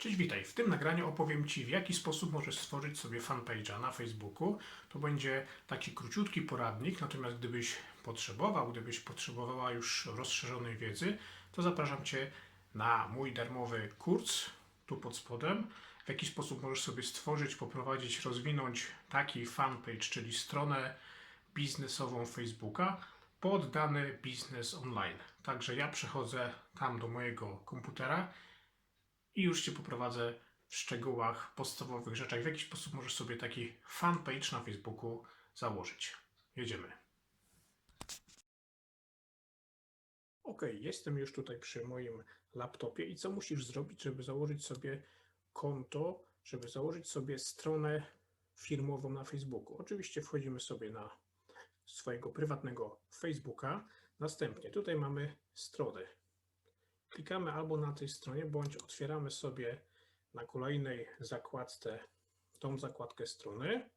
Cześć, witaj. W tym nagraniu opowiem Ci, w jaki sposób możesz stworzyć sobie fanpage'a na Facebooku. To będzie taki króciutki poradnik, natomiast gdybyś potrzebował, gdybyś potrzebowała już rozszerzonej wiedzy, to zapraszam Cię na mój darmowy kurs, tu pod spodem. W jaki sposób możesz sobie stworzyć, poprowadzić, rozwinąć taki fanpage, czyli stronę biznesową Facebooka pod dany biznes online. Także ja przechodzę tam do mojego komputera i już Cię poprowadzę w szczegółach, podstawowych rzeczach, w jaki sposób możesz sobie taki fanpage na Facebooku założyć. Jedziemy. Ok, jestem już tutaj przy moim laptopie i co musisz zrobić, żeby założyć sobie konto, żeby założyć sobie stronę firmową na Facebooku? Oczywiście wchodzimy sobie na swojego prywatnego Facebooka. Następnie tutaj mamy stronę. Klikamy albo na tej stronie, bądź otwieramy sobie na kolejnej zakładce tą zakładkę strony.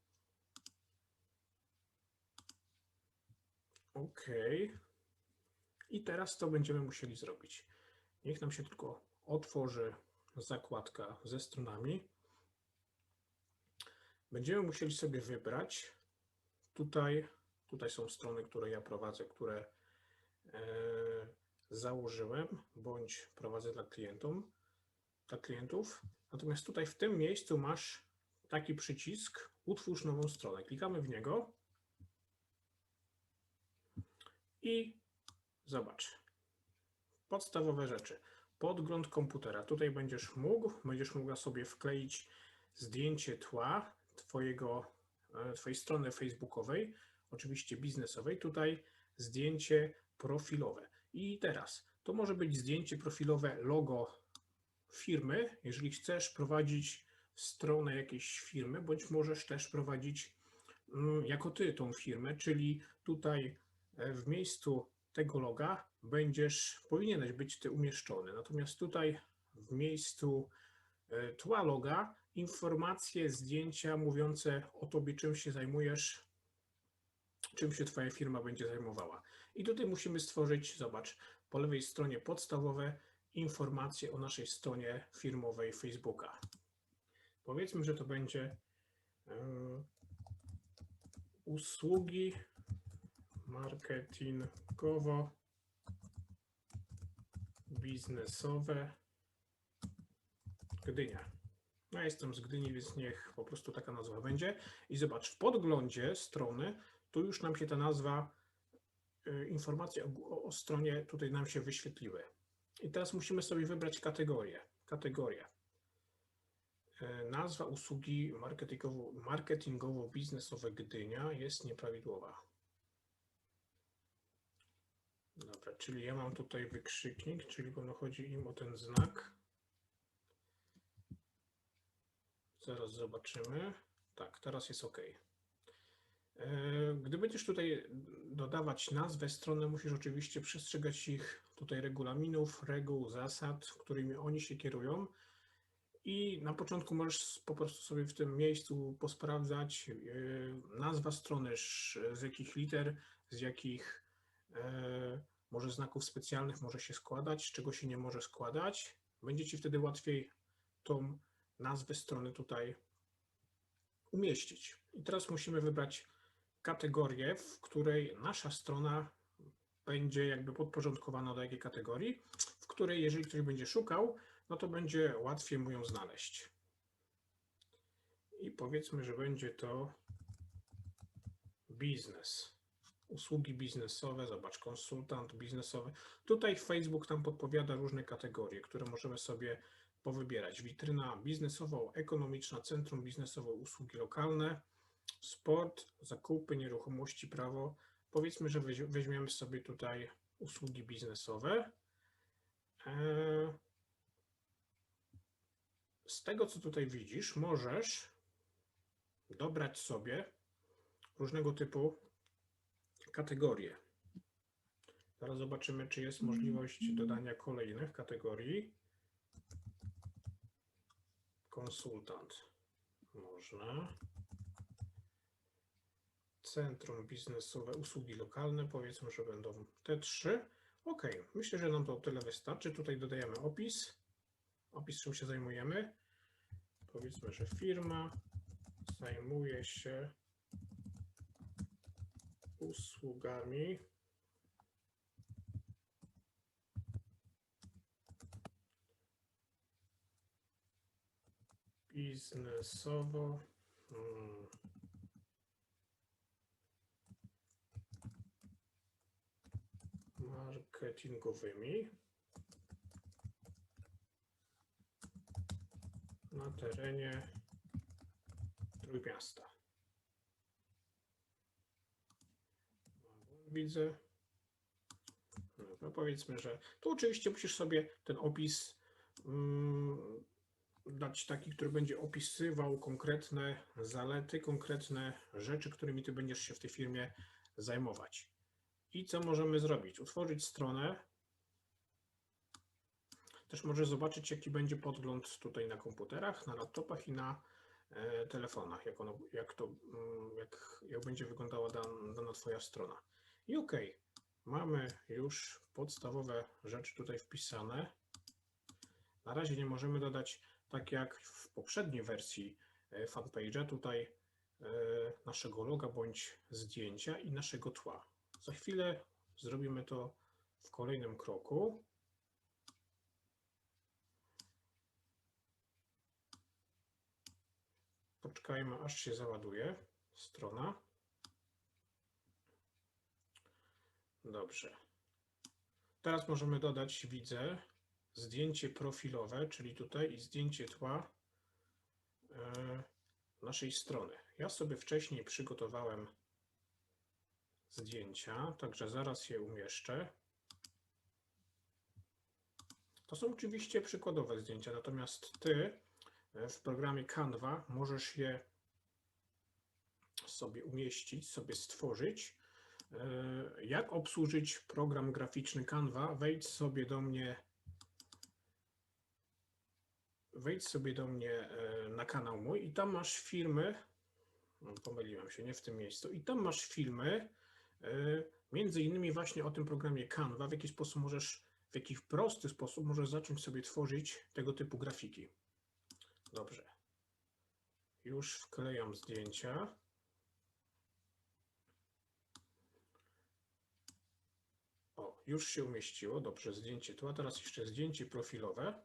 OK. I teraz to będziemy musieli zrobić. Niech nam się tylko otworzy zakładka ze stronami. Będziemy musieli sobie wybrać tutaj, tutaj są strony, które ja prowadzę, które e, założyłem, bądź prowadzę dla klientom, dla klientów. Natomiast tutaj w tym miejscu masz taki przycisk utwórz nową stronę. Klikamy w niego i zobacz. Podstawowe rzeczy. Podgląd komputera. Tutaj będziesz mógł, będziesz mogła sobie wkleić zdjęcie tła twojego, e, twojej strony facebookowej, oczywiście biznesowej. Tutaj zdjęcie profilowe. I teraz to może być zdjęcie profilowe logo firmy, jeżeli chcesz prowadzić stronę jakiejś firmy, bądź możesz też prowadzić mm, jako ty tą firmę, czyli tutaj e, w miejscu tego loga będziesz, powinieneś być ty umieszczony. Natomiast tutaj w miejscu e, tła loga informacje, zdjęcia mówiące o tobie, czym się zajmujesz, czym się twoja firma będzie zajmowała. I tutaj musimy stworzyć, zobacz, po lewej stronie podstawowe informacje o naszej stronie firmowej Facebooka. Powiedzmy, że to będzie yy, usługi marketingowo biznesowe Gdynia. Ja jestem z Gdyni, więc niech po prostu taka nazwa będzie. I zobacz, w podglądzie strony tu już nam się ta nazwa informacje o, o stronie tutaj nam się wyświetliły. I teraz musimy sobie wybrać kategorię. Kategorię. E, Nazwa usługi marketingowo- marketingowo-biznesowe Gdynia jest nieprawidłowa. Dobra, czyli ja mam tutaj wykrzyknik, czyli pewno chodzi im o ten znak. Zaraz zobaczymy. Tak, teraz jest OK. E, Gdy będziesz tutaj dodawać nazwę strony, musisz oczywiście przestrzegać ich tutaj regulaminów, reguł, zasad, którymi oni się kierują. I na początku możesz po prostu sobie w tym miejscu posprawdzać e, nazwa strony, z jakich liter, z jakich e, może znaków specjalnych może się składać, z czego się nie może składać. Będzie Ci wtedy łatwiej tą nazwę strony tutaj umieścić. I teraz musimy wybrać kategorię, w której nasza strona będzie jakby podporządkowana do jakiej kategorii, w której jeżeli ktoś będzie szukał, no to będzie łatwiej mu ją znaleźć. I powiedzmy, że będzie to biznes. Usługi biznesowe, zobacz, konsultant biznesowy. Tutaj Facebook nam podpowiada różne kategorie, które możemy sobie powybierać. Witryna biznesowo-ekonomiczna, centrum biznesowe, usługi lokalne, sport, zakupy, nieruchomości, prawo. Powiedzmy, że weź- weźmiemy sobie tutaj usługi biznesowe. Eee, Z tego, co tutaj widzisz, możesz dobrać sobie różnego typu kategorie. Zaraz zobaczymy, czy jest możliwość dodania kolejnych kategorii. Konsultant. Można. Centrum biznesowe, usługi lokalne, powiedzmy, że będą te trzy. Ok, myślę, że nam to tyle wystarczy. Tutaj dodajemy opis. opis czym się zajmujemy. Powiedzmy, że firma zajmuje się usługami biznesowo mm, marketingowymi na terenie Trójmiasta. Widzę. No powiedzmy, że tu oczywiście musisz sobie ten opis mm, dać taki, który będzie opisywał konkretne zalety, konkretne rzeczy, którymi ty będziesz się w tej firmie zajmować. I co możemy zrobić? Utworzyć stronę. Też możesz zobaczyć, jaki będzie podgląd tutaj na komputerach, na laptopach i na e, telefonach, jak, ono, jak, to, mm, jak, jak będzie wyglądała dan, dana Twoja strona. I OK, mamy już podstawowe rzeczy tutaj wpisane. Na razie nie możemy dodać, tak jak w poprzedniej wersji e, fanpage'a, tutaj e, naszego loga bądź zdjęcia i naszego tła. Za chwilę zrobimy to w kolejnym kroku. Poczekajmy, aż się załaduje strona. Dobrze. Teraz możemy dodać, widzę, zdjęcie profilowe, czyli tutaj i zdjęcie tła e, naszej strony. Ja sobie wcześniej przygotowałem zdjęcia, także zaraz je umieszczę. To są oczywiście przykładowe zdjęcia, natomiast Ty e, w programie Canva możesz je sobie umieścić, sobie stworzyć. E, jak obsłużyć program graficzny Canva? Wejdź sobie do mnie wejdź sobie do mnie e, na kanał mój i tam masz filmy, pomyliłem się, nie w tym miejscu, i tam masz filmy, między innymi właśnie o tym programie Canva, w jaki sposób możesz, w jaki prosty sposób możesz zacząć sobie tworzyć tego typu grafiki. Dobrze. Już wklejam zdjęcia. O, już się umieściło. Dobrze, zdjęcie tu, a teraz jeszcze zdjęcie profilowe.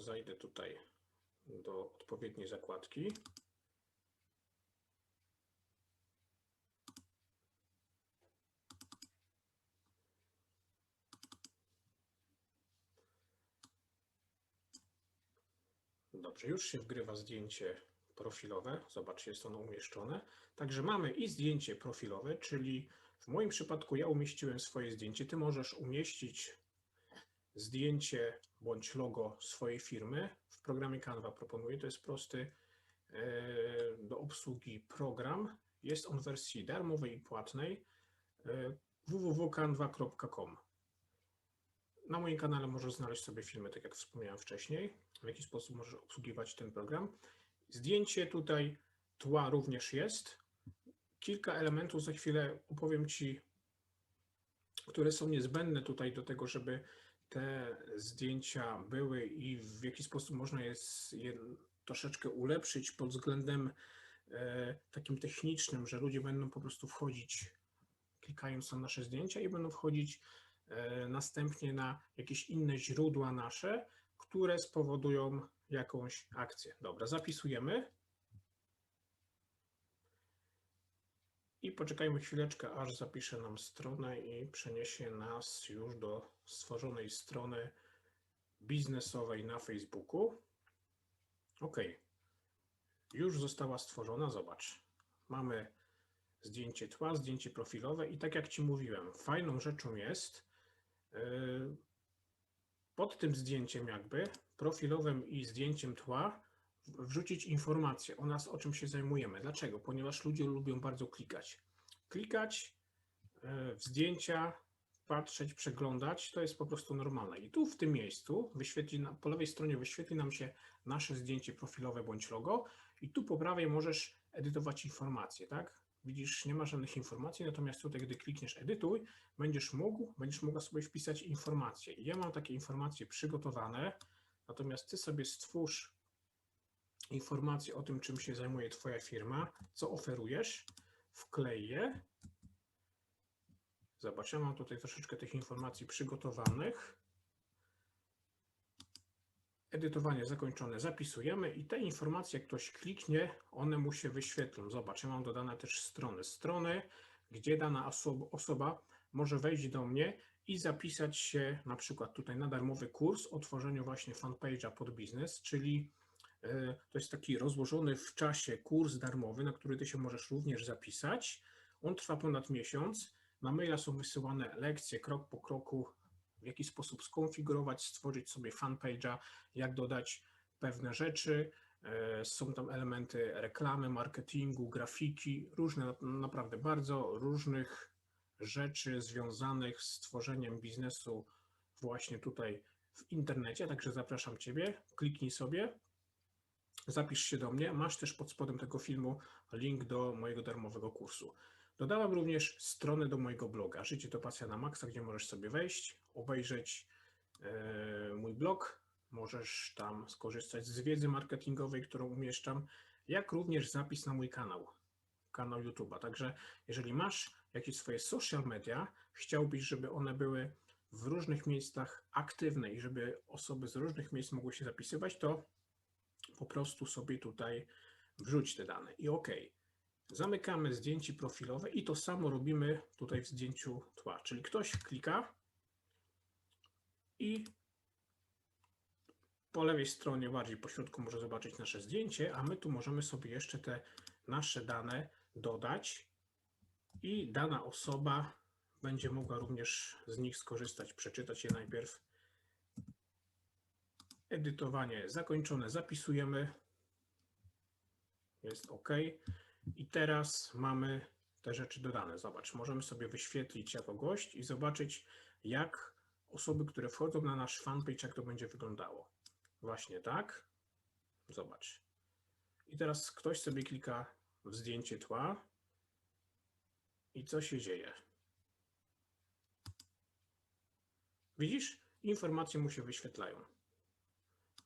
Zajdę tutaj do odpowiedniej zakładki. Dobrze, już się wgrywa zdjęcie profilowe. Zobaczcie, jest ono umieszczone. Także mamy i zdjęcie profilowe, czyli w moim przypadku ja umieściłem swoje zdjęcie. Ty możesz umieścić zdjęcie bądź logo swojej firmy. W programie Canva proponuję. To jest prosty e, do obsługi program. Jest on w wersji darmowej i płatnej e, www.canva.com. Na moim kanale możesz znaleźć sobie filmy, tak jak wspomniałem wcześniej, w jaki sposób możesz obsługiwać ten program. Zdjęcie tutaj tła również jest. Kilka elementów za chwilę opowiem Ci, które są niezbędne tutaj do tego, żeby te zdjęcia były i w jaki sposób można je, troszeczkę ulepszyć pod względem e, takim technicznym, że ludzie będą po prostu wchodzić, klikając na nasze zdjęcia i będą wchodzić e, następnie na jakieś inne źródła nasze, które spowodują jakąś akcję. Dobra, zapisujemy. I poczekajmy chwileczkę, aż zapisze nam stronę i przeniesie nas już do stworzonej strony biznesowej na Facebooku. OK. Już została stworzona. Zobacz. Mamy zdjęcie tła, zdjęcie profilowe i tak jak Ci mówiłem, fajną rzeczą jest yy, pod tym zdjęciem jakby profilowym i zdjęciem tła wrzucić informacje o nas, o czym się zajmujemy. Dlaczego? Ponieważ ludzie lubią bardzo klikać. Klikać e, w zdjęcia, patrzeć, przeglądać, to jest po prostu normalne. I tu w tym miejscu wyświetli, po lewej stronie wyświetli nam się nasze zdjęcie profilowe bądź logo i tu po prawej możesz edytować informacje, tak? Widzisz, nie ma żadnych informacji, natomiast tutaj, gdy klikniesz edytuj, będziesz mógł, będziesz mogła sobie wpisać informacje. Ja mam takie informacje przygotowane, natomiast ty sobie stwórz informacje o tym, czym się zajmuje twoja firma, co oferujesz, wklej je. Zobacz, ja mam tutaj troszeczkę tych informacji przygotowanych. Edytowanie zakończone, zapisujemy i te informacje, jak ktoś kliknie, one mu się wyświetlą. Zobacz, ja mam dodane też strony. Strony, gdzie dana osoba, osoba może wejść do mnie i zapisać się na przykład tutaj na darmowy kurs o tworzeniu właśnie fanpage'a pod biznes, czyli to jest taki rozłożony w czasie kurs darmowy, na który ty się możesz również zapisać. On trwa ponad miesiąc. Na maila są wysyłane lekcje krok po kroku, w jaki sposób skonfigurować, stworzyć sobie fanpage'a, jak dodać pewne rzeczy. E, Są tam elementy reklamy, marketingu, grafiki, różne, naprawdę bardzo różnych rzeczy związanych z tworzeniem biznesu właśnie tutaj w internecie. Także zapraszam Ciebie, kliknij sobie, zapisz się do mnie. Masz też pod spodem tego filmu link do mojego darmowego kursu. Dodałem również stronę do mojego bloga Życie to pasja na maksa, gdzie możesz sobie wejść, obejrzeć e, mój blog. Możesz tam skorzystać z wiedzy marketingowej, którą umieszczam, jak również zapis na mój kanał, kanał YouTube'a. Także jeżeli masz jakieś swoje social media, chciałbyś, żeby one były w różnych miejscach aktywne i żeby osoby z różnych miejsc mogły się zapisywać, to po prostu sobie tutaj wrzuć te dane i OK. Zamykamy zdjęcie profilowe i to samo robimy tutaj w zdjęciu tła. Czyli ktoś klika i po lewej stronie, bardziej po środku może zobaczyć nasze zdjęcie, a my tu możemy sobie jeszcze te nasze dane dodać i dana osoba będzie mogła również z nich skorzystać, przeczytać je najpierw. Edytowanie zakończone, zapisujemy. Jest OK. I teraz mamy te rzeczy dodane. Zobacz, możemy sobie wyświetlić jako gość i zobaczyć, jak osoby, które wchodzą na nasz fanpage, jak to będzie wyglądało. Właśnie tak. Zobacz. I teraz ktoś sobie klika w zdjęcie tła. I co się dzieje? Widzisz? Informacje mu się wyświetlają.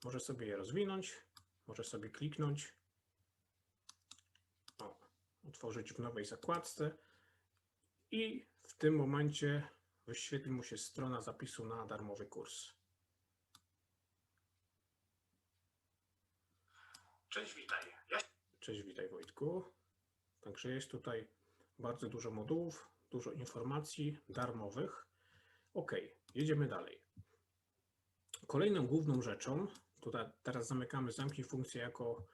Może sobie je rozwinąć, może sobie kliknąć otworzyć w nowej zakładce i w tym momencie wyświetli mu się strona zapisu na darmowy kurs. Cześć, witaj. Cześć, witaj Wojtku. Także jest tutaj bardzo dużo modułów, dużo informacji darmowych. Ok, jedziemy dalej. Kolejną główną rzeczą, tutaj teraz zamykamy zamknij funkcję jako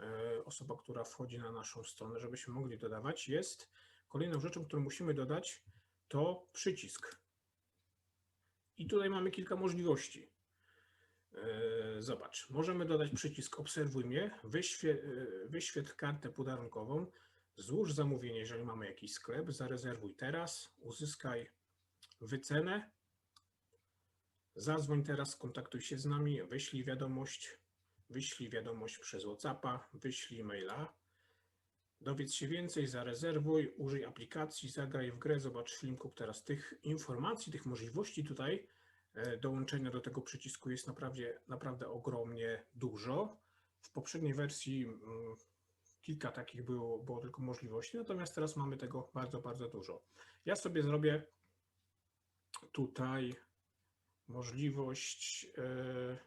E, osoba, która wchodzi na naszą stronę, żebyśmy mogli dodawać, jest kolejną rzeczą, którą musimy dodać, to przycisk. I tutaj mamy kilka możliwości. E, zobacz, możemy dodać przycisk obserwuj mnie, e, wyświetl kartę podarunkową, złóż zamówienie, jeżeli mamy jakiś sklep, zarezerwuj teraz, uzyskaj wycenę, zadzwoń teraz, skontaktuj się z nami, wyślij wiadomość, wyślij wiadomość przez WhatsAppa, wyślij maila. Dowiedz się więcej, zarezerwuj, użyj aplikacji, zagraj w grę, zobacz filmku. Teraz tych informacji, tych możliwości tutaj e, dołączenia do tego przycisku jest naprawdę, naprawdę ogromnie dużo. W poprzedniej wersji mm, kilka takich było, było tylko możliwości, natomiast teraz mamy tego bardzo, bardzo dużo. Ja sobie zrobię tutaj możliwość. Yy,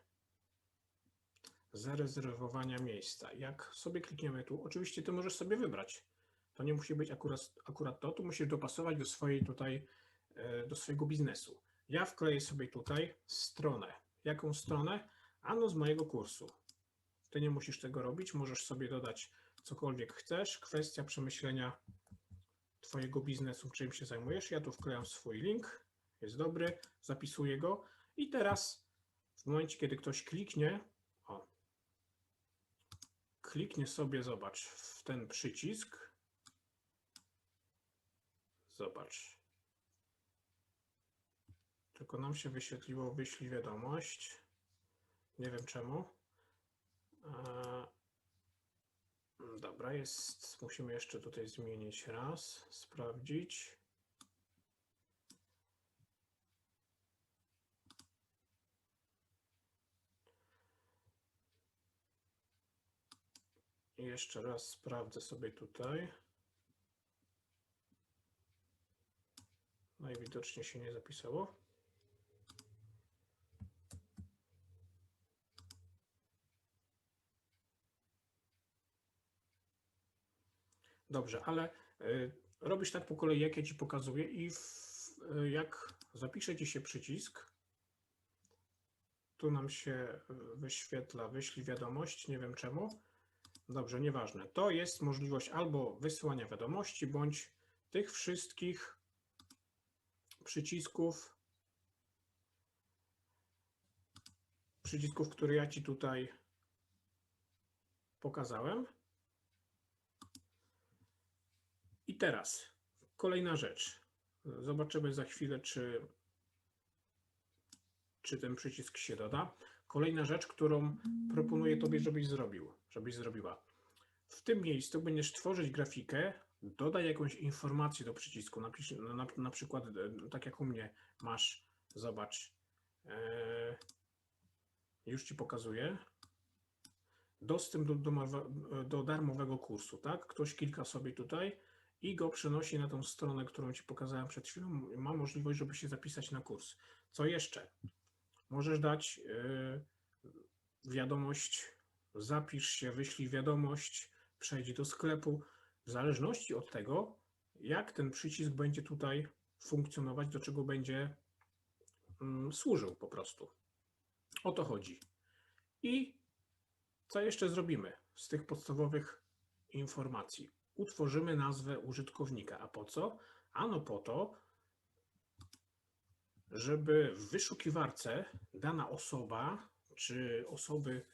zarezerwowania miejsca. Jak sobie klikniemy tu, oczywiście ty możesz sobie wybrać. To nie musi być akurat, akurat to, tu musisz dopasować do swojej tutaj, e, do swojego biznesu. Ja wkleję sobie tutaj stronę. Jaką stronę? Ano z mojego kursu. Ty nie musisz tego robić, możesz sobie dodać cokolwiek chcesz. Kwestia przemyślenia Twojego biznesu, czym się zajmujesz. Ja tu wklejam swój link, jest dobry, zapisuję go i teraz w momencie, kiedy ktoś kliknie, kliknie sobie, zobacz, w ten przycisk. Zobacz. Tylko nam się wyświetliło wyślij wiadomość. Nie wiem czemu. Dobra, jest. Musimy jeszcze tutaj zmienić raz, sprawdzić. Jeszcze raz sprawdzę sobie tutaj. Najwidoczniej się nie zapisało. Dobrze, ale y, robisz tak po kolei, jak ja ci pokazuję, i w, y, jak zapisze ci się przycisk, tu nam się y, wyświetla, wyślij wiadomość, nie wiem czemu. Dobrze, nieważne. To jest możliwość albo wysyłania wiadomości, bądź tych wszystkich przycisków, przycisków, które ja Ci tutaj pokazałem. I teraz kolejna rzecz. Zobaczymy za chwilę, czy, czy ten przycisk się doda. Kolejna rzecz, którą proponuję Tobie, żebyś zrobił, żebyś zrobiła. W tym miejscu będziesz tworzyć grafikę, dodaj jakąś informację do przycisku. Napisz, na, na przykład, e, tak jak u mnie masz, zobacz. E, już Ci pokazuję. Dostęp do, do, do darmowego kursu, tak? Ktoś klika sobie tutaj i go przenosi na tą stronę, którą Ci pokazałem przed chwilą. Ma możliwość, żeby się zapisać na kurs. Co jeszcze? Możesz dać e, wiadomość, zapisz się, wyślij wiadomość, przejdź do sklepu, w zależności od tego, jak ten przycisk będzie tutaj funkcjonować, do czego będzie mm, służył po prostu. O to chodzi. I co jeszcze zrobimy z tych podstawowych informacji? Utworzymy nazwę użytkownika. A po co? Ano po to, żeby w wyszukiwarce dana osoba czy osoby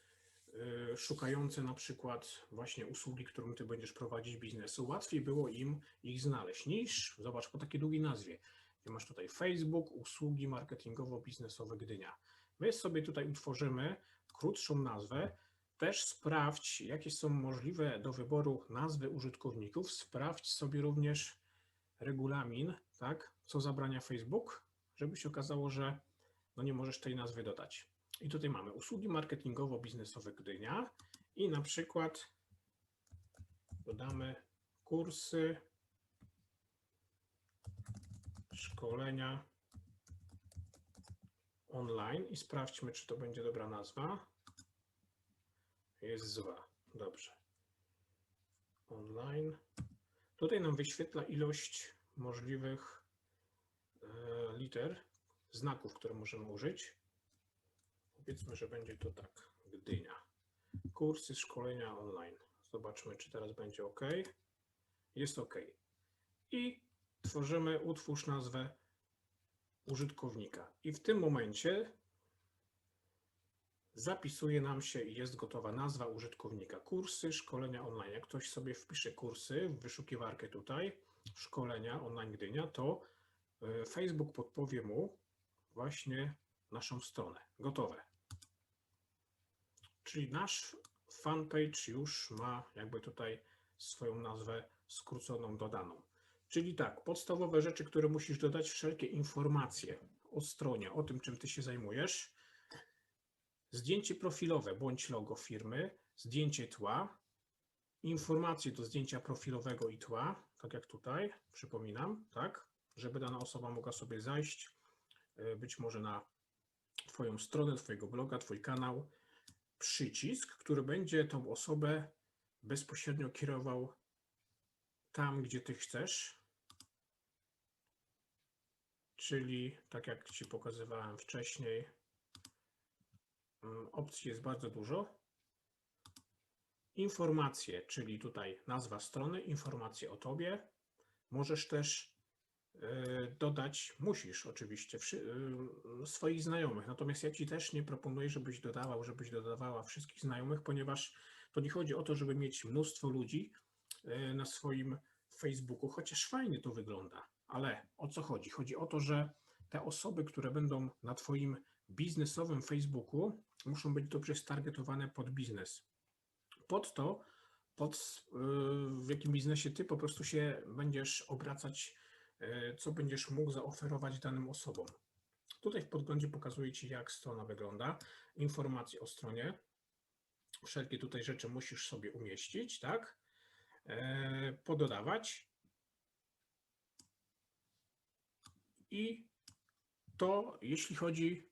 szukające na przykład właśnie usługi, którą ty będziesz prowadzić biznesu, łatwiej było im ich znaleźć niż, zobacz, po takiej długiej nazwie. Masz tutaj Facebook, usługi marketingowo-biznesowe Gdynia. My sobie tutaj utworzymy krótszą nazwę. Też sprawdź, jakie są możliwe do wyboru nazwy użytkowników. Sprawdź sobie również regulamin, tak, co zabrania Facebook, żeby się okazało, że no nie możesz tej nazwy dodać. I tutaj mamy usługi marketingowo-biznesowe Gdynia i na przykład dodamy kursy, szkolenia online i sprawdźmy, czy to będzie dobra nazwa. Jest zła. Dobrze. Online. Tutaj nam wyświetla ilość możliwych e, liter, znaków, które możemy użyć. Powiedzmy, że będzie to tak. Gdynia. Kursy, szkolenia online. Zobaczmy, czy teraz będzie OK. Jest OK. I tworzymy, utwórz nazwę użytkownika. I w tym momencie zapisuje nam się i jest gotowa nazwa użytkownika. Kursy, szkolenia online. Jak ktoś sobie wpisze kursy w wyszukiwarkę tutaj, szkolenia online Gdynia, to e, Facebook podpowie mu właśnie naszą stronę. Gotowe. Czyli nasz fanpage już ma jakby tutaj swoją nazwę skróconą, dodaną. Czyli tak, podstawowe rzeczy, które musisz dodać, wszelkie informacje o stronie, o tym, czym ty się zajmujesz, zdjęcie profilowe bądź logo firmy, zdjęcie tła, informacje do zdjęcia profilowego i tła, tak jak tutaj, przypominam, tak, żeby dana osoba mogła sobie zajść, y, być może na Twoją stronę, Twojego bloga, Twój kanał, przycisk, który będzie tą osobę bezpośrednio kierował tam, gdzie Ty chcesz. Czyli, tak jak Ci pokazywałem wcześniej, mm, opcji jest bardzo dużo. Informacje, czyli tutaj nazwa strony, informacje o Tobie. Możesz też dodać, musisz oczywiście, y, swoich znajomych. Natomiast ja Ci też nie proponuję, żebyś dodawał, żebyś dodawała wszystkich znajomych, ponieważ to nie chodzi o to, żeby mieć mnóstwo ludzi y, na swoim Facebooku, chociaż fajnie to wygląda. Ale o co chodzi? Chodzi o to, że te osoby, które będą na Twoim biznesowym Facebooku, muszą być dobrze stargetowane pod biznes. Pod to pod, w jakim biznesie ty po prostu się będziesz obracać, co będziesz mógł zaoferować danym osobom. Tutaj w podglądzie pokazuję Ci, jak strona wygląda, informacje o stronie. Wszelkie tutaj rzeczy musisz sobie umieścić, tak? E, Pododawać. I to, jeśli chodzi,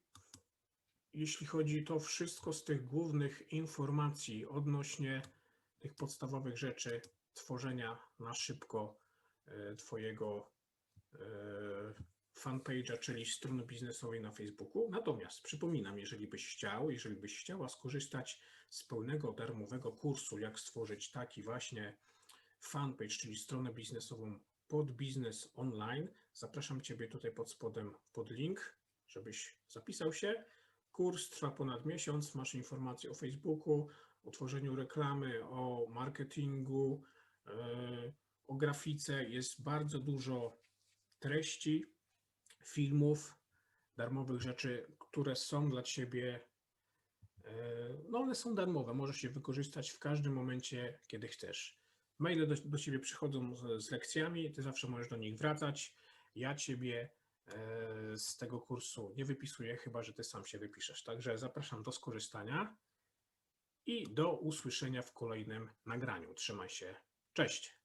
jeśli chodzi to wszystko z tych głównych informacji odnośnie tych podstawowych rzeczy tworzenia na szybko e, Twojego e, fanpage'a, czyli strony biznesowej na Facebooku. Natomiast przypominam, jeżeli byś chciał, jeżeli byś chciała skorzystać z pełnego darmowego kursu, jak stworzyć taki właśnie fanpage, czyli stronę biznesową pod biznes online, zapraszam Ciebie tutaj pod spodem pod link, żebyś zapisał się. Kurs trwa ponad miesiąc, masz informacje o Facebooku, o tworzeniu reklamy, o marketingu, yy, o grafice. Jest bardzo dużo treści, filmów, darmowych rzeczy, które są dla Ciebie, yy, no one są darmowe, możesz je wykorzystać w każdym momencie, kiedy chcesz. Maile do, do Ciebie przychodzą z, z lekcjami, Ty zawsze możesz do nich wracać. Ja Ciebie e, z tego kursu nie wypisuję, chyba że Ty sam się wypiszesz. Także zapraszam do skorzystania i do usłyszenia w kolejnym nagraniu. Trzymaj się. Cześć.